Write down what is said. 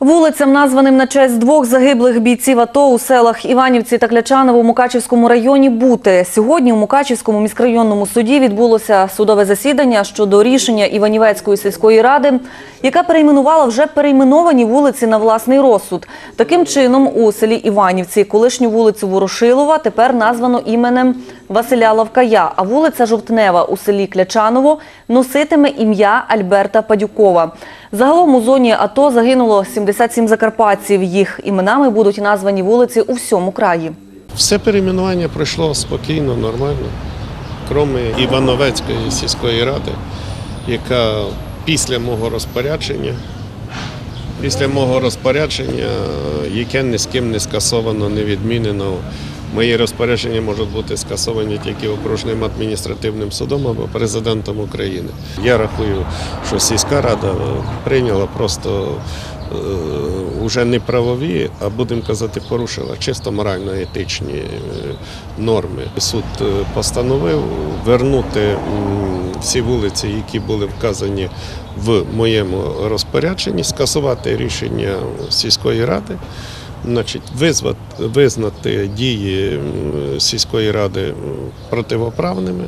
Вулицям, названим на честь двох загиблих бійців АТО у селах Іванівці та Клячаново у Мукачівському районі бути. Сьогодні у Мукачівському міськрайонному суді відбулося судове засідання щодо рішення Іванівецької сільської ради, яка перейменувала вже перейменовані вулиці на власний розсуд. Таким чином, у селі Іванівці колишню вулицю Ворошилова тепер названо іменем Василя Лавкая, а вулиця Жовтнева у селі Клячаново носитиме ім'я Альберта Падюкова. Загалом у зоні АТО загинуло 77 закарпатців. Їх іменами будуть названі вулиці у всьому краї. Все перейменування пройшло спокійно, нормально, крім Івановецької сільської ради, яка після мого розпорядження, після мого розпорядження, яке ні з ким не скасовано, не відмінено. Мої розпорядження можуть бути скасовані тільки окружним адміністративним судом або президентом України. Я рахую, що сільська рада прийняла просто вже не правові, а будемо казати, порушила чисто морально-етичні е, норми. Суд е, постановив вернути всі вулиці, які були вказані в моєму розпорядженні, скасувати рішення сільської ради. Значить, визнати дії сільської ради противоправними.